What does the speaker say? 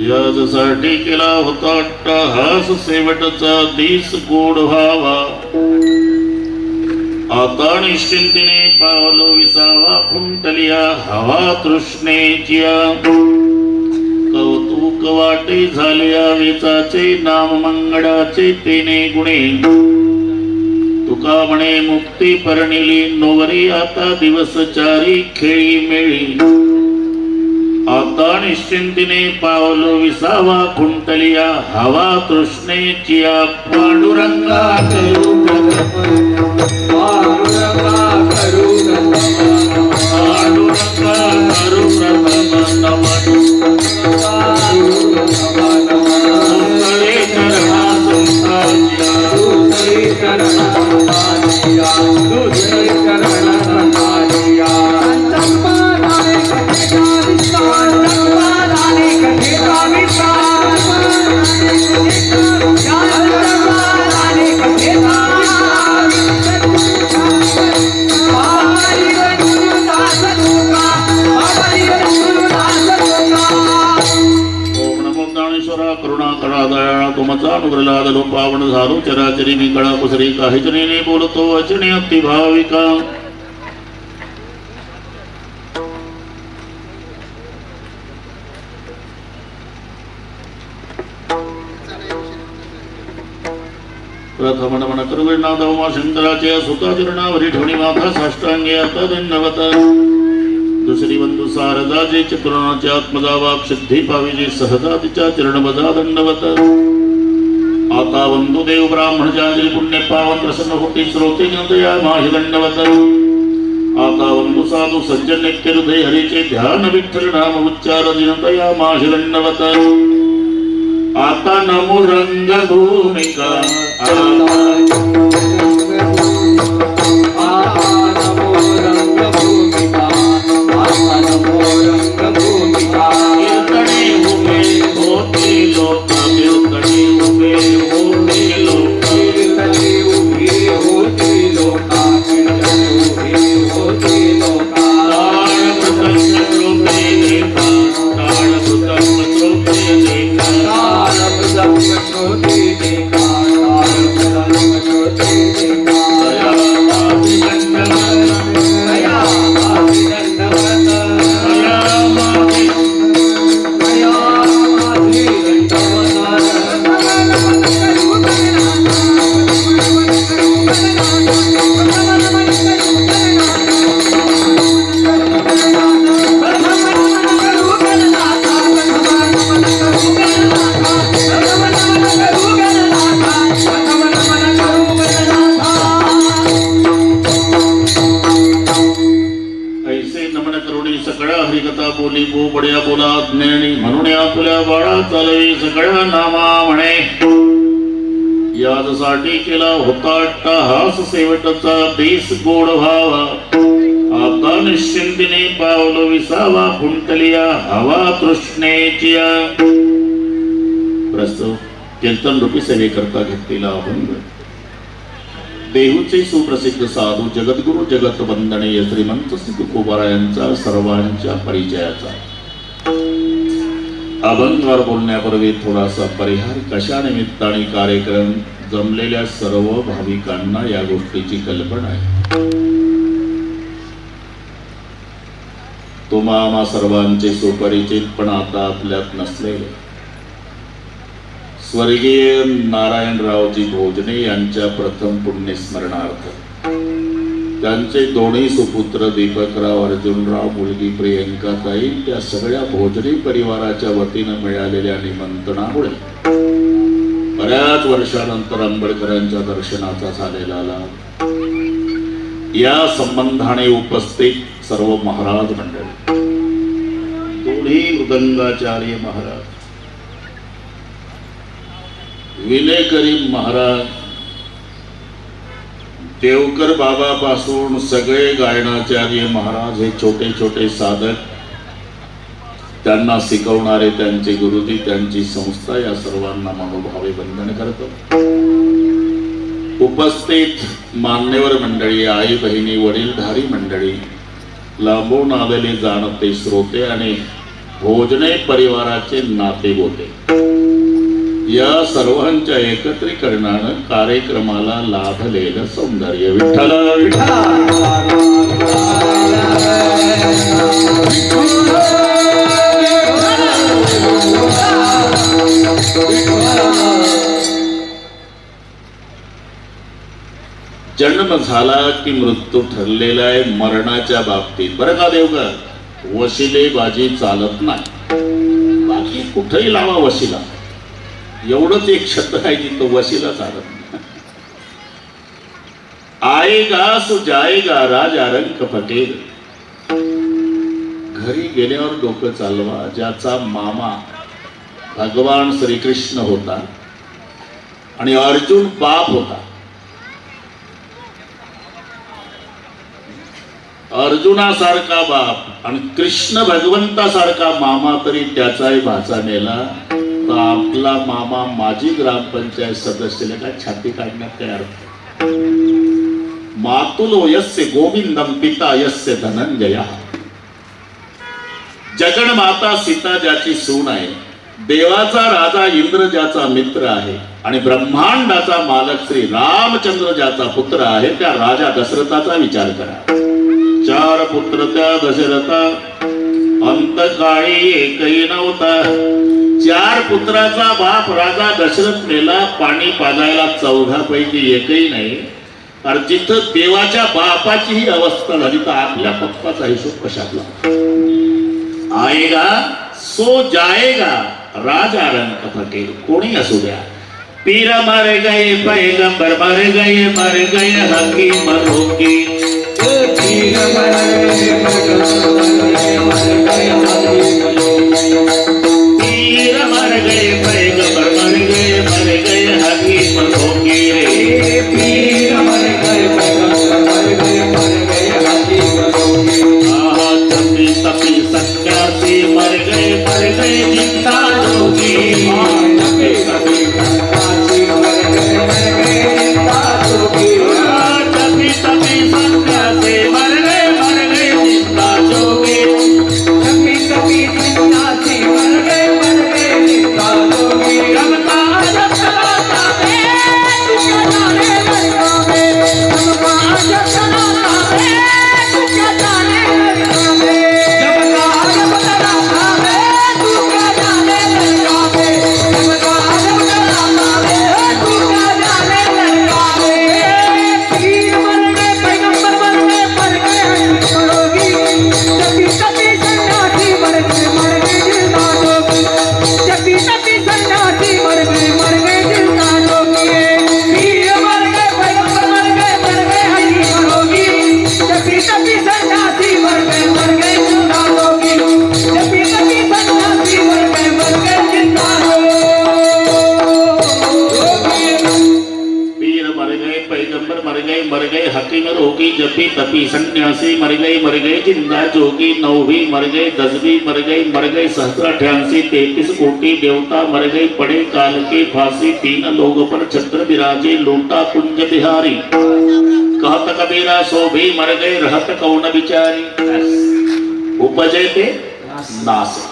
याजसाठी केला होता अट्टहास सेवटचा दिस गोड व्हावा. आता निश्चिंतीने पावलो विसावा कुंटलिया हवा तृष्णेचिया. कौतुक वाटे झाल्या वेचाचे नाम मंगळाचे तेने गुणे. तुका म्हणे मुक्ती परणिली नोवरी आता दिवस चारी खेळी मेळी. अफगाणिश्चिन्तिने पावलो विसावा कुण्टलिया हवा तृष्णेचिया पाण्डुरङ्गा प्रल्हादलो पावन झालो चराचरी मी कळा पसरे काहीचने बोलतो अचने अतिभाविका प्रथमणमन करुविनाथौ मा शंकराचे सुताचरणावरी ठेवणी माथा साष्टांगे आता दंडवत दुसरी बंधू सारदा सारदाचे चित्रणाचे आत्मजावाप सिद्धी पाविजे सहदा तिच्या चरणबजा दंडवत ಆತ ಒಂದು ದೇವ ಬ್ರಾಹ್ಮಣ ಜಾತಿ, ಪುಣ್ಯಪ್ಪ ವಂದ್ರಸನ್ನ ಹುಟ್ಟಿ ಶ್ರೋತಿ ಜನತೆಯ ಮಾಹಿದಂಡವತರು ಆತ ಒಂದು ಸಾಧು ಸಜ್ಜನೆಕ್ಕೆರುದೆ ಹರಿಕೆ ಧ್ಯಾನ ವಿಠಲ ನಾಮ ಉಚ್ಚಾರ ಜನತೆಯ ಮಾಹಿದಂಡವತರು ಆತ ನಮು ರಂಗ ಭೂಮಿಕ बाळा चालवी सगळ्या नामा म्हणे. यासाठी केला होता हास सेवटचा बेस गोड व्हावा आता निश्चिंतीने पावलो विसावा फुंटलिया हवा तृष्णेची प्रस्तुत कीर्तन रूपी सेवेकरता घेतलेला अभंग. देहूचे सुप्रसिद्ध साधू जगद्गुरु जगत वंदनीय श्रीमंत सिद्ध कोबारा यांचा सर्वांच्या परिचयाचा. अभंगावर बोलण्यापूर्वी थोडासा परिहार कशा निमित्ताने कार्यक्रम जमलेल्या सर्व भाविकांना या गोष्टीची कल्पना आहे. तुम्हा आम्हा सर्वांचे सुपरिचित पण आता आपल्यात नसलेले. स्वर्गीय नारायणरावजी भोजने यांच्या प्रथम पुण्यस्मरणार्थ त्यांचे दोन्ही सुपुत्र दीपकराव अर्जुनराव मुलगी प्रियंका ताई त्या सगळ्या भोजनी परिवाराच्या वतीनं मिळालेल्या निमंत्रणामुळे. बऱ्याच वर्षानंतर आंबेडकरांच्या दर्शनाचा झालेला या संबंधाने उपस्थित सर्व महाराज मंडळ. दोन्ही मृदंगाचार्य महाराज. विलेकरी महाराज देवकर बाबापासून सगळे गायनाचार्य महाराज हे छोटे छोटे साधक त्यांना शिकवणारे त्यांचे गुरुजी त्यांची संस्था या सर्वांना मनोभावे बंधन करत. उपस्थित मान्यवर मंडळी आई बहिणी वडीलधारी मंडळी लांबून आलेले जाणते श्रोते आणि भोजने परिवाराचे नाते होते या सर्वांच्या एकत्रीकरणानं कार्यक्रमाला लाभलेलं सौंदर्य. विठ्ठल जन्म झाला की मृत्यू ठरलेला आहे मरणाच्या बाबतीत. बरं का देवकर वशिले बाजी चालत नाही. बाकी कुठेही लावा वशिला. एवढंच एक शब्द आहे जिथं वशिला चालत आएगा सो जाएगा राजा रंग पटेल. घरी गेल्यावर डोकं चालवा ज्याचा मामा भगवान श्रीकृष्ण होता आणि अर्जुन बाप होता. अर्जुनासारखा बाप आणि कृष्ण भगवंतासारखा मामा तरी त्याचाही भाचा नेला आपला मामा माजी ग्रामपंचायत सदस्याला काय छाती काढण्यात काय अर्थ? मातुलो यस्य गोविंदम पिता यस्य धनंजया. जगण माता सीता ज्याची सून आहे देवाचा राजा इंद्र ज्याचा मित्र आहे आणि ब्रह्मांडाचा मालक श्री रामचंद्र ज्याचा पुत्र आहे त्या राजा दशरथाचा विचार करा. चार पुत्र त्या दशरथा अंतकाळी एकही नव्हता. चार पुत्राचा बाप राजा दशरथ मेला पाणी पाजायला चौघा पैकी एकही नाही. अरे जिथं देवाच्या बापाची ही अवस्था झाली तर आपल्या पप्पाचा हिशोब कशातला? आएगा सो जाएगा राजा रंग फकेर कोणी असू द्या. पीर मारे गए पैगंबर मारे गए मर गए हकीम रोगी पीर सन्यासी मर गई मर गई ज़िंदा जोगी नौ भी मर गए दस भी मर गई मर गई सहस्त्र अठासी तैतीस कोटि, देवता मर गए पड़े काल के फांसी, तीन लोग पर छत्र विराजे, लूटा कुंज बिहारी। कहत कबीरा सो भी मर गए, रहत कौन बिचारी? उपजे थे? नास।